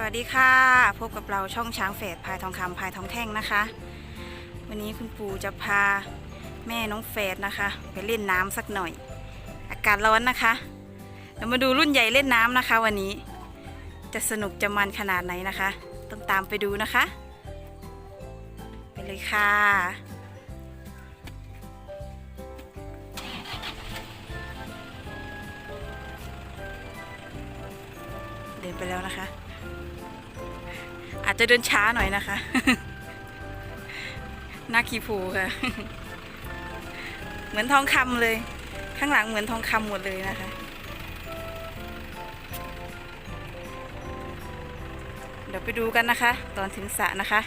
สวัสดีค่ะ พบกับเราช่องช้างเฟดพายทองคำพายทองแท่งนะคะ วันนี้คุณปู่จะพาแม่น้องเฟดนะคะ ไปเล่นน้ำสักหน่อย อากาศร้อนนะคะเรามาดูรุ่นใหญ่เล่นน้ำนะคะ วันนี้จะสนุกจะมันขนาดไหนนะคะ ต้องตามไปดูนะคะ ไปเลยค่ะเดินไปแล้วนะคะ อาจจะเดินช้าหน่อยนะคะนาคีผูค่ะ เหมือนทองคำเลย ข้างหลังเหมือนทองคำหมดเลยนะคะเดี๋ยวไปดูกันนะคะ ตอนถึงสระนะคะ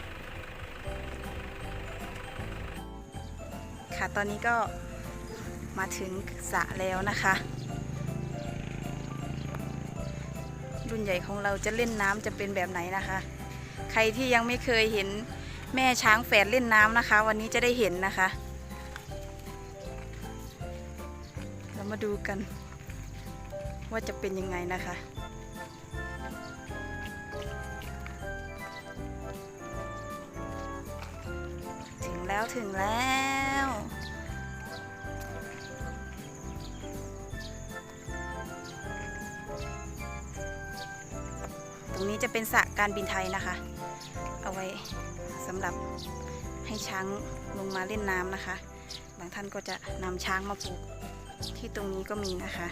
ค่ะตอนนี้ก็มาถึงสระแล้วนะคะ รุ่นใหญ่ของเราจะเล่นน้ำจะเป็นแบบไหนนะคะ ใครที่ยังไม่เคยเห็นแม่ช้างแฝดเล่นน้ำนะคะ วันนี้จะได้เห็นนะคะ เรามาดูกัน ว่าจะเป็นยังไงนะคะถึงแล้วถึงแล้ว ตรงนี้จะเป็นสระการบินไทยนะคะ เอาไว้สำหรับให้ช้างลงมาเล่นน้ำนะคะ บางท่านก็จะนำช้างมาปลูกที่ตรงนี้ก็มีนะคะ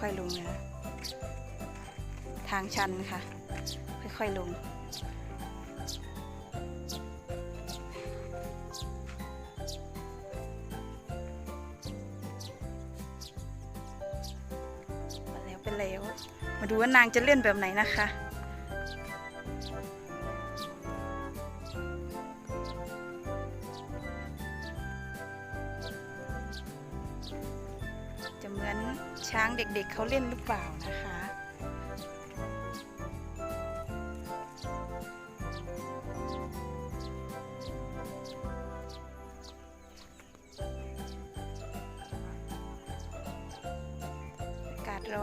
ค่อยๆลงนะทางชันค่ะ ค่อยๆลง มาดูว่านางจะเล่นแบบไหนนะคะจะเหมือนช้างเด็กๆเขาเล่นหรือเปล่านะคะ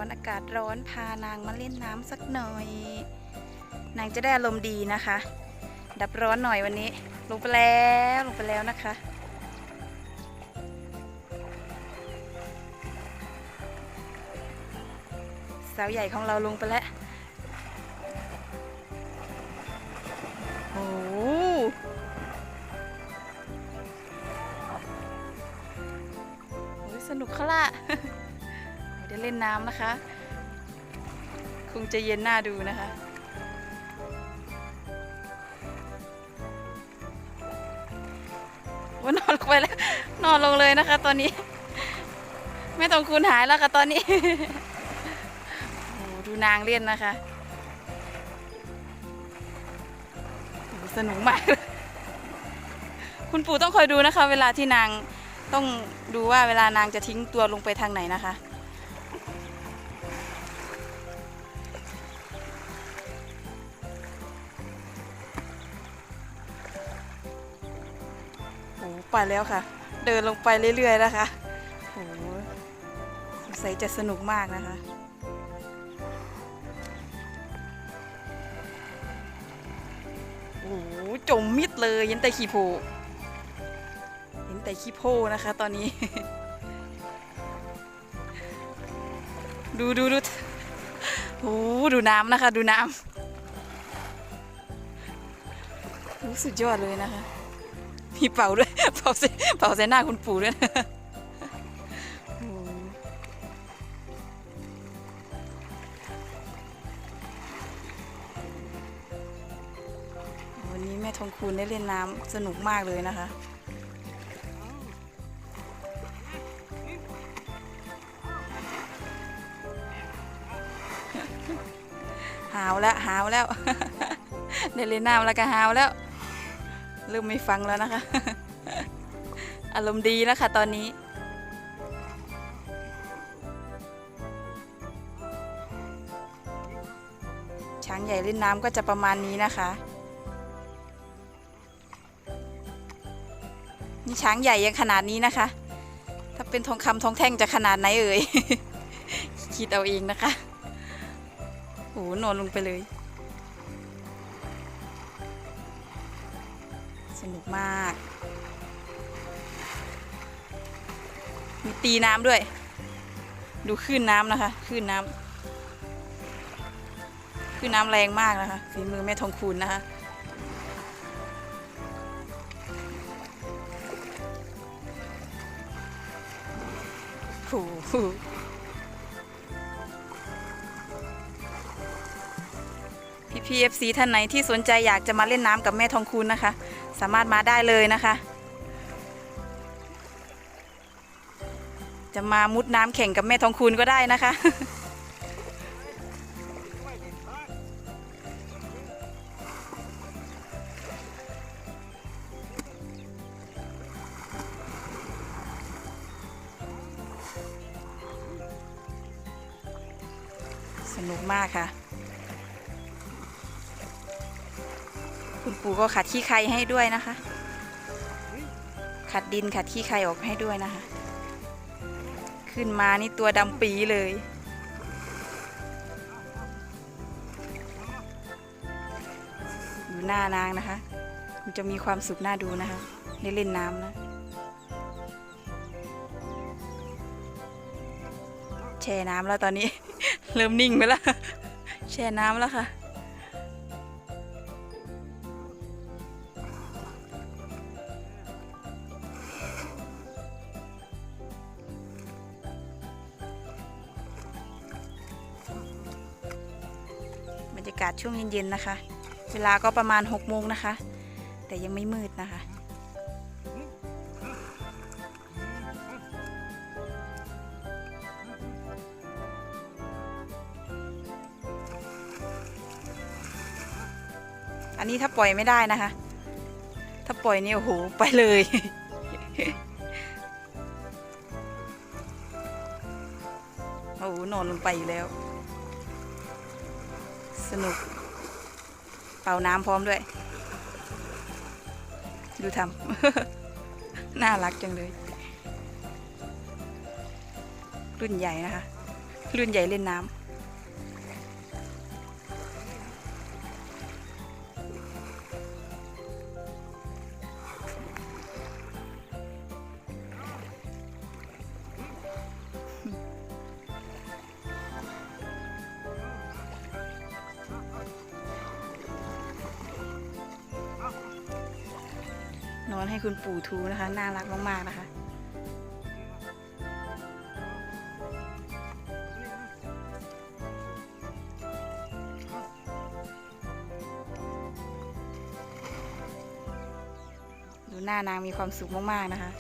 อนอากาศร้อนพานางมาเล่นน้ำสักหน่อย นางจะได้อารมณ์ดีนะคะ ดับร้อนหน่อยวันนี้ ลงไปแล้วลงไปแล้วนะคะสาวใหญ่ของเราลงไปแล้ว โอ้โหสนุกค่ะล่ะ เดี๋ยวเล่นน้ำนะคะ คงจะเย็นหน้าดูนะคะ ว่านอนลงไปแล้ว นอนลงเลยนะคะ ตอนนี้ ไม่ต้องคูณหายแล้วค่ะตอนนี้โอ้ดูนางเล่นนะคะสนุกมาก คุณปู่ต้องคอยดูนะคะ เวลาที่นางต้องดูว่าเวลานางจะทิ้งตัวลงไปทางไหนนะคะ ไปแล้วค่ะ เดินลงไปเรื่อย ๆ นะคะโหสงสัยจะสนุกมากนะคะโอ้โหจมมิดเลยเห็นแต่ขี้โพเห็นแต่ขี้โพนะคะ ตอนนี้ ดูดูดูโอ้โหดูน้ำนะคะ ดูน้ำโอ้สุดยอดเลยนะคะ มีเป่าด้วย เป่าใส่เป่าใส่หน้าคุณปู่ด้วยวันนี้แม่ทองคูณได้เล่นน้ำสนุกมากเลยนะคะหาวแล้วหาวแล้ว ได้เล่นน้ำแล้วก็หาวแล้ว เริ่มไม่ฟังแล้วนะคะ อารมณ์ดีแล้วค่ะตอนนี้ช้างใหญ่เล่นน้ำก็จะประมาณนี้นะคะ นี่ช้างใหญ่ยังขนาดนี้นะคะ ถ้าเป็นทองคำทองแท่งจะขนาดไหนเอ่ย คิดเอาเองนะคะ โอ้โหนอนลงไปเลย มาก มีตีน้ำด้วย ดูคลื่นน้ำนะคะคลื่นน้ำคลื่นน้ำแรงมากนะคะฝีมือแม่ทองคูณนะคะโอ้ โหพี่พีเอฟซีท่านไหนที่สนใจอยากจะมาเล่นน้ำกับแม่ทองคูณนะคะ สามารถมาได้เลยนะคะ จะมามุดน้ำแข่งกับแม่ทองคูณก็ได้นะคะสนุกมากค่ะ คุณปู่ก็ขัดขี้ไครให้ด้วยนะคะ ขัดดินขัดขี้ไครออกให้ด้วยนะคะ ขึ้นมานี่ตัวดำปีเลยอยู่หน้านางนะคะมันจะมีความสุขน่าดูนะคะได้เล่นน้ำนะ แช่น้ำแล้วตอนนี้ เริ่มนิ่งไปแล้ว แช่น้ำแล้วค่ะ รรยากาศช่วงเย็นๆนะคะ เวลาก็ประมาณ6โมงนะคะ แต่ยังไม่มืดนะคะอันนี้ถ้าปล่อยไม่ได้นะคะ ถ้าปล่อยนี่โอ้โหไปเลย โอ้โหนอนลงไปอยู่แล้ว สนุก เป่าน้ำพร้อมด้วย ดูทำ น่ารักจังเลย รุ่นใหญ่นะคะ รุ่นใหญ่เล่นน้ำ นอนให้คุณปู่ทูนะคะ น่ารักมากๆนะคะ ดูหน้านางมีความสุขมากๆนะคะ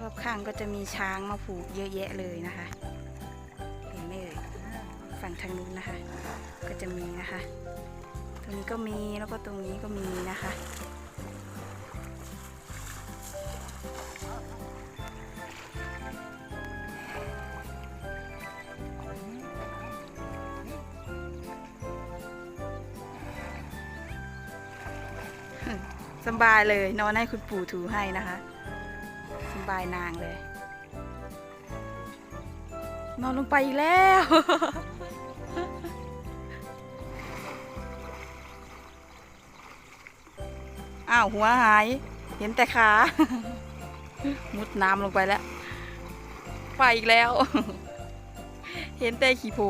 รอบข้างก็จะมีช้างมาผูกเยอะแยะเลยนะคะ ทางนู้นนะคะ ก็จะมีนะคะ ตรงนี้ก็มีแล้วก็ตรงนี้ก็มีนะคะสบายเลยนอนให้คุณปู่ถูให้นะคะสบายนางเลย นอนลงไปอีกแล้วาวหัวหาย เห็นแต่ขา มุดน้ำลงไปแล้ว ไปอีกแล้ว เห็นแต่ขี้โพ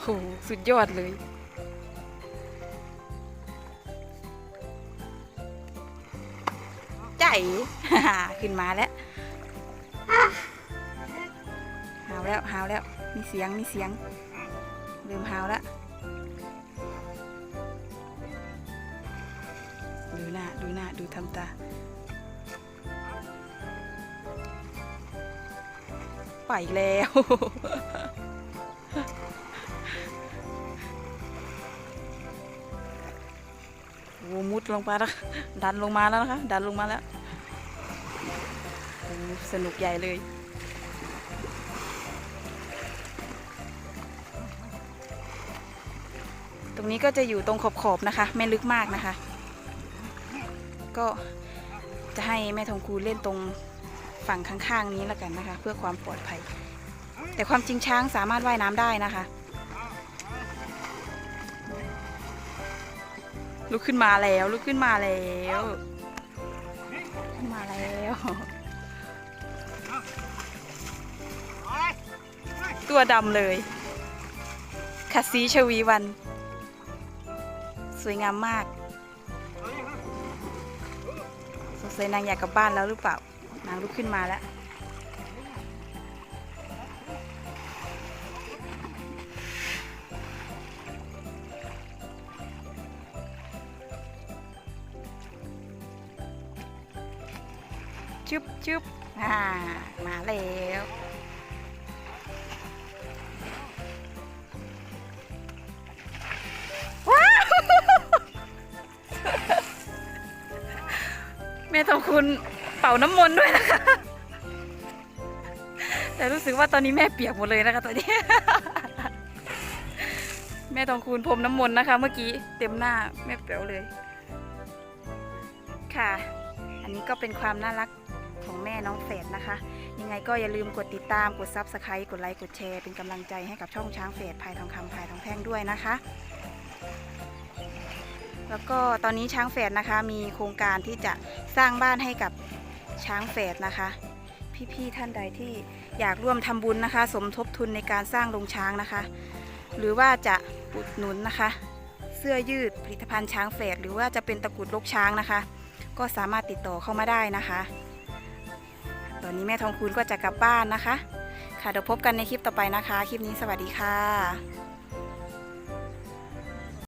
โหสุดยอดเลยใจขึ้นมาแล้วหาวแล้วหาวแล้ว มีเสียงมีเสียงเริ่มหาวแล้ว หน้า ดูหน้า ดูทำตา ไปแล้ว โอ้มุดลงไปแล้วดันลงมาแล้วนะคะ ดันลงมาแล้ว สนุกใหญ่เลยตรงนี้ก็จะอยู่ตรงขอบๆนะคะ ไม่ลึกมากนะคะ ก็จะให้แม่ทองคูเล่นตรงฝั่งข้างๆ นี้แล้วกันนะคะ เพื่อความปลอดภัย แต่ความจริงช้างสามารถว่ายน้ำได้นะคะ ลุกขึ้นมาแล้วลุกขึ้นมาแล้วขึ้นมาแล้วตัวดำเลยคัสซีชวีวัน สวยงามมาก สงสัยนางอยากกลับบ้านแล้วหรือเปล่า นางลุกขึ้นมาแล้ว จุ๊บจุ๊บอ่า มาแล้ว แม่ทองคุณเป่าน้ำมนต์ด้วยนะคะแต่รู้สึกว่าตอนนี้แม่เปียกหมดเลยนะคะตอนนี้ แม่ทองคูณพรมน้ำมนต์นะคะ เมื่อกี้เต็มหน้าแม่เปียวเลย ค่ะ อันนี้ก็เป็นความน่ารักของแม่น้องแฝดนะคะ ยังไงก็อย่าลืมกดติดตามกดซับสไครต์กดไลค์กดแชร์เป็นกำลังใจให้กับช่องช้างแฝดพายทองคำพายทองแท่งด้วยนะคะ แล้วก็ตอนนี้ช้างแฝดนะคะ มีโครงการที่จะสร้างบ้านให้กับช้างแฝดนะคะ พี่ๆท่านใดที่อยากร่วมทำบุญนะคะ สมทบทุนในการสร้างโรงช้างนะคะ หรือว่าจะอุดหนุนนะคะ เสื้อยืดผลิตภัณฑ์ช้างแฝดหรือว่าจะเป็นตะกรุดลกช้างนะคะ ก็สามารถติดต่อเข้ามาได้นะคะ ตอนนี้แม่ทองคูณก็จะกลับบ้านนะคะ ค่ะเดี๋ยวพบกันในคลิปต่อไปนะคะ คลิปนี้สวัสดีค่ะ